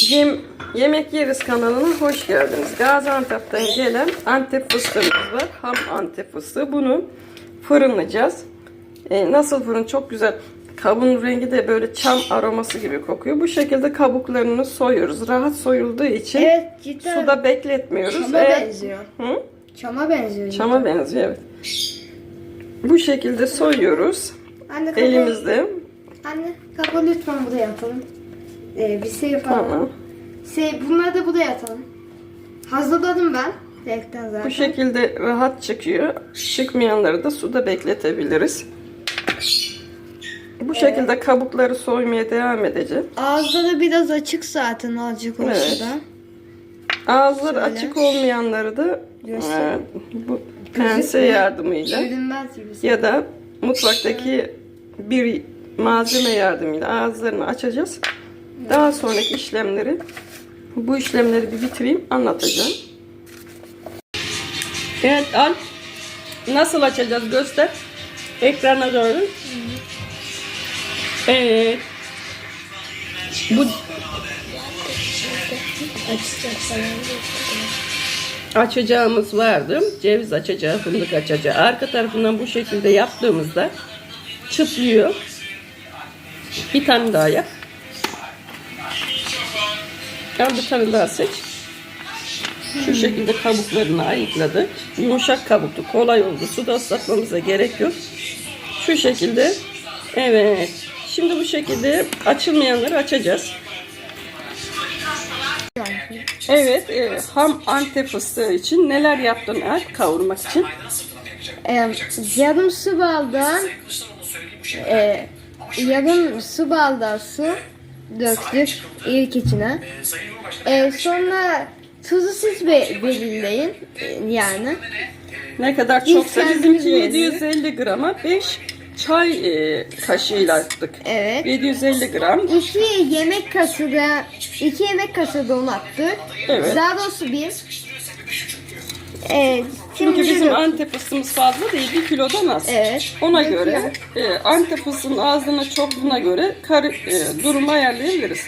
Yem, Yemek Yeriz kanalına hoş geldiniz. Gaziantep'ten gelen Antep fıstığımız var. Ham Antep fıstığı. Bunu fırınlayacağız. Ee, nasıl fırın? Çok güzel. Kabuğun rengi de böyle çam aroması gibi kokuyor. Bu şekilde kabuklarını soyuyoruz. Rahat soyulduğu için Evet cidden suda bekletmiyoruz. çama Eğer- benziyor. Hı? Çama benziyor. cidden. Çama benziyor evet. Bu şekilde soyuyoruz. Anne kapalı, Elimizde. Anne kapalı lütfen buraya atalım. Ee, bir şey yapalım. Tamam. Şey, bunları da buraya atalım. Hazırladım ben. Direkten zaten. Bu şekilde rahat çıkıyor. Çıkmayanları da suda bekletebiliriz. Bu şekilde kabukları soymaya devam edeceğim. Ağızları biraz açık zaten azıcık olsa Evet. da. Ağızları Şöyle. açık olmayanları da Göster. e, bu pense yardımıyla Görünmez gibi. ya da mutfaktaki bir malzeme yardımıyla ağızlarını açacağız. Daha sonraki işlemleri bu işlemleri bir bitireyim anlatacağım. Evet al. Nasıl açacağız göster. Ekrana doğru. Evet. Bu açacağımız vardı. Ceviz açacağı, fındık açacağı. Arka tarafından bu şekilde yaptığımızda çıtlıyor. Bir tane daha yap. Al bir tane daha seç. Şu şekilde kabuklarını ayıkladık. Yumuşak kabuklu, kolay oldu. Suda ıslatmamıza gerek yok. Şu şekilde. Evet. Şimdi bu şekilde açılmayanları açacağız. Evet, e, ham antep fıstığı için neler yaptın Alp kavurmak için? Ee, yarım su bardağı e, yarım su bardağı su döktük ilk içine. Ee, sonra tuzu siz be- belirleyin e, yani. Ne kadar çoksa bizimki verelim. 750 grama 5 çay e, kaşığıyla attık. Evet. 750 gram. İki yemek kaşığı da iki yemek kaşığı da un attık. Evet. Daha doğrusu bir. Ee, Çünkü şimdi bizim antep fıstığımız fazla değil, 1 kilodan az. Evet. Ona göre e, antep fıstığının ağzına çokluğuna göre kar, e, durumu ayarlayabiliriz.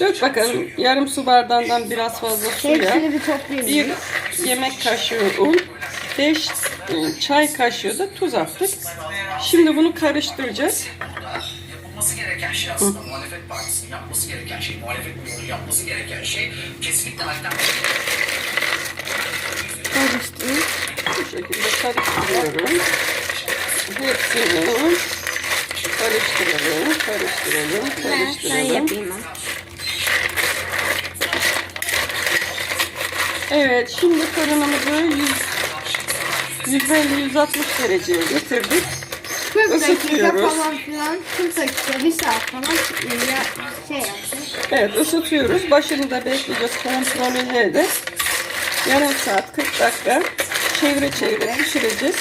Dök bakalım yarım su bardağından biraz fazla suya. hepsini bir toplayayım. Bir yemek kaşığı un, 5 çay kaşığı da tuz attık. Şimdi bunu karıştıracağız. yapılması gereken şey aslında muhalefet partisinin yapması gereken şey, muhalefet bloğunun yapması gereken şey kesinlikle alternatif şekilde karıştırıyorum. Hepsini karıştıralım, karıştıralım, Ben karıştıralım. yapayım ben. Evet, şimdi fırınımızı 100 150-160 dereceye getirdik. 40 dakika Isıtıyoruz. falan filan 40 dakika bir saat falan ya, şey. Evet, ısıtıyoruz. Başını da bekleyeceğiz kontrolü de. Yarım saat, 40 dakika çevre çevre pişireceğiz.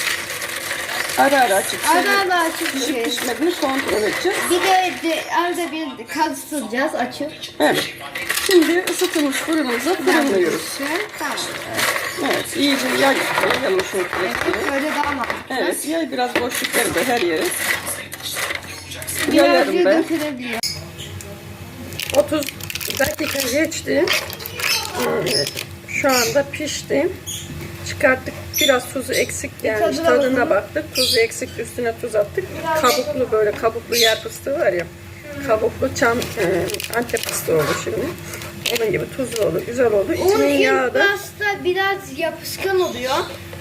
Ara ara açıp Ara ara açıp pişip şey. pişmediğini kontrol edeceğiz. Bir de, de arada bir karıştıracağız açıp. Evet. Şimdi ısıtılmış fırınımıza fırınlıyoruz. Tamam. Evet, iyice yay, yayalım şu etleri. Böyle daha mantıklı. Evet, yay biraz boşlukları da her yere. Birazcık Yayarım ben. dökülebiliyor. 30 dakika geçti. Evet, şu anda pişti. Çıkarttık. Biraz tuzu eksik gelmiş. tadına Tadına baktık. Tuzu eksik üstüne tuz attık. Kabuklu böyle kabuklu yer fıstığı var ya. Kabuklu çam e, antep fıstığı oldu şimdi. Onun gibi tuzlu oldu. Güzel oldu. Un İçine ilk yağ da başta biraz yapışkan oluyor.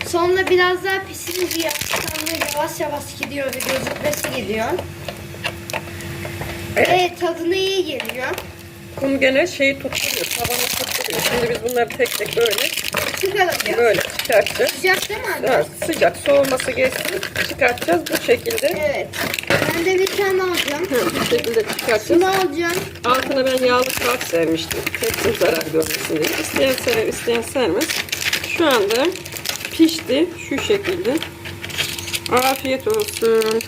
Sonra biraz daha pişince yapışkanlığı yavaş yavaş gidiyor ve gözükmesi gidiyor. Evet tadına iyi geliyor. kum gene şeyi tutturuyor. Tutturuyor. Şimdi biz bunları tek tek böyle Çıkaralım ya. böyle çıkartacağız. Sıcak değil mi anne? Evet, sıcak soğuması geçsin. Çıkartacağız bu şekilde. Evet. Ben de bir tane alacağım. Hı, Bu şekilde çıkartacağız. Şunu alacağım. Altına ben yağlı kağıt sermiştim. Tepsi zarar görmesin diye. İsteyen sever, isteyen sermez. Şu anda pişti. Şu şekilde. Afiyet olsun.